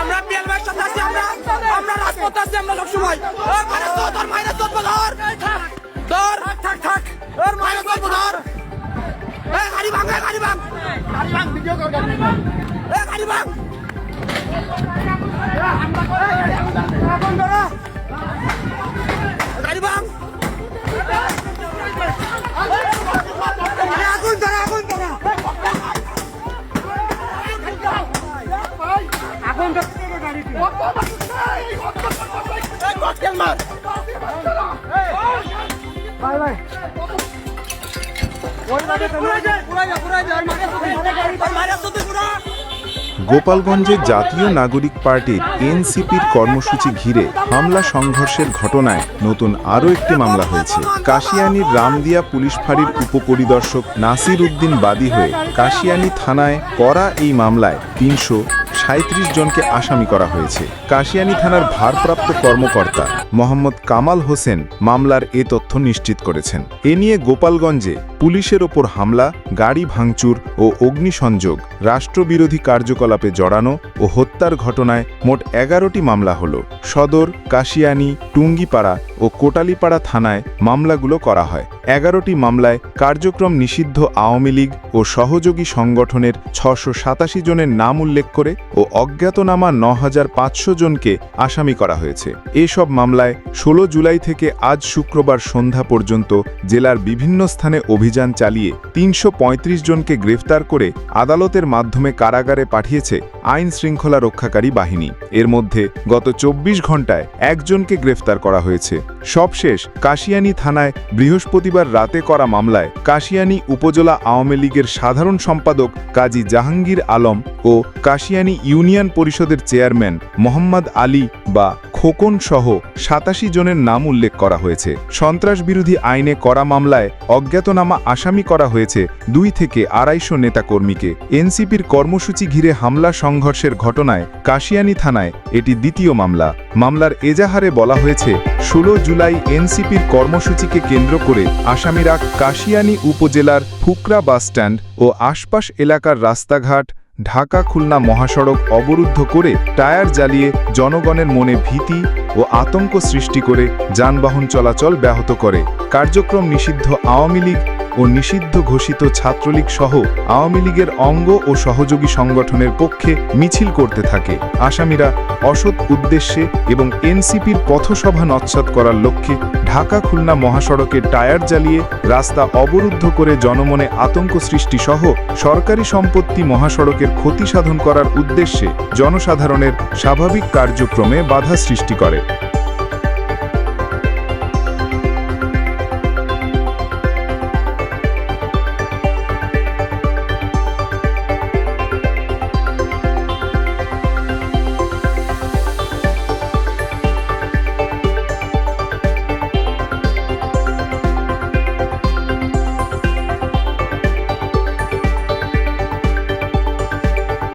আমরা পিএল ভাইয়ের সাথে আছি, আমরা আমরা রাজপথে আছি আমরা সবসময় মাইনাস তো তোর মাইনাস তো ধর। ধর থাক থাক। ওর মাইনাস তো ধর। এই গাড়ি ভাঙ গাড়ি ভাঙ গাড়ি ভাঙ। ভিডিও কর গাড়ি ভাঙ। এই গাড়ি ভাঙ গাড়ি গোপালগঞ্জে জাতীয় নাগরিক পার্টির এনসিপির কর্মসূচি ঘিরে হামলা সংঘর্ষের ঘটনায় নতুন আরও একটি মামলা হয়েছে। কাশিয়ানির রামদিয়া পুলিশ ফাঁড়ির উপপরিদর্শক নাসির উদ্দিন বাদী হয়ে কাশিয়ানি থানায় করা এই মামলায় তিনশো সাঁত্রিশ জনকে আসামি করা হয়েছে। কাশিয়ানী থানার ভারপ্রাপ্ত কর্মকর্তা মোহাম্মদ কামাল হোসেন মামলার এ তথ্য নিশ্চিত করেছেন। এ নিয়ে গোপালগঞ্জে পুলিশের ওপর হামলা, গাড়ি ভাঙচুর ও অগ্নিসংযোগ, রাষ্ট্রবিরোধী কার্যকলাপে জড়ানো ও হত্যার ঘটনায় মোট এগারোটি মামলা হল। সদর, কাশিয়ানী, টুঙ্গিপাড়া ও কোটালীপাড়া থানায় মামলাগুলো করা হয়। এগারোটি মামলায় কার্যক্রম নিষিদ্ধ আওয়ামী লীগ ও সহযোগী সংগঠনের ছশো সাতাশি জনের নাম উল্লেখ করে ও অজ্ঞাতনামা ন হাজার পাঁচশো জনকে আসামি করা হয়েছে। এসব মামলায় ষোলো জুলাই থেকে আজ শুক্রবার সন্ধ্যা পর্যন্ত জেলার বিভিন্ন স্থানে অভিযান চালিয়ে তিনশো পঁয়ত্রিশ জনকে গ্রেফতার করে আদালতের মাধ্যমে কারাগারে পাঠিয়েছে আইন শৃঙ্খলা রক্ষাকারী বাহিনী। এর মধ্যে গত চব্বিশ ঘণ্টায় একজনকে গ্রেফতার করা হয়েছে। সবশেষ কাশিয়ানী থানায় বৃহস্পতিবার রাতে করা মামলায় কাশিয়ানী উপজেলা আওয়ামী লীগের সাধারণ সম্পাদক কাজী জাহাঙ্গীর আলম ও কাশিয়ানী ইউনিয়ন পরিষদের চেয়ারম্যান মোহাম্মদ আলী বা খোকন সহ সাতাশি জনের নাম উল্লেখ করা হয়েছে। সন্ত্রাস বিরোধী আইনে করা মামলায় অজ্ঞাতনামা আসামি করা হয়েছে দুই থেকে আড়াইশো নেতাকর্মীকে। এনসিপির কর্মসূচি ঘিরে হামলা সংঘর্ষের ঘটনায় কাশিয়ানী থানায় এটি দ্বিতীয় মামলা। মামলার এজাহারে বলা হয়েছে ষোলো জুলাই এনসিপির কর্মসূচিকে কেন্দ্র করে আসামিরা কাশিয়ানী উপজেলার ফুকরা বাসস্ট্যান্ড ও আশপাশ এলাকার রাস্তাঘাট, ঢাকা খুলনা মহাসড়ক অবরুদ্ধ করে টায়ার জ্বালিয়ে জনগণের মনে ভীতি ও আতঙ্ক সৃষ্টি করে যানবাহন চলাচল ব্যাহত করে। কার্যক্রম নিষিদ্ধ আওয়ামী লীগ ও নিষিদ্ধ ঘোষিত ছাত্রলীগ সহ আওয়ামী লীগের অঙ্গ ও সহযোগী সংগঠনের পক্ষে মিছিল করতে থাকে। আসামিরা অসৎ উদ্দেশ্যে এবং এনসিপির পথসভা নৎসাত করার লক্ষ্যে ঢাকা খুলনা মহাসড়কে টায়ার জ্বালিয়ে রাস্তা অবরুদ্ধ করে জনমনে আতঙ্ক সৃষ্টি সহ সরকারি সম্পত্তি মহাসড়কের ক্ষতি সাধন করার উদ্দেশ্যে জনসাধারণের স্বাভাবিক কার্যক্রমে বাধা সৃষ্টি করে।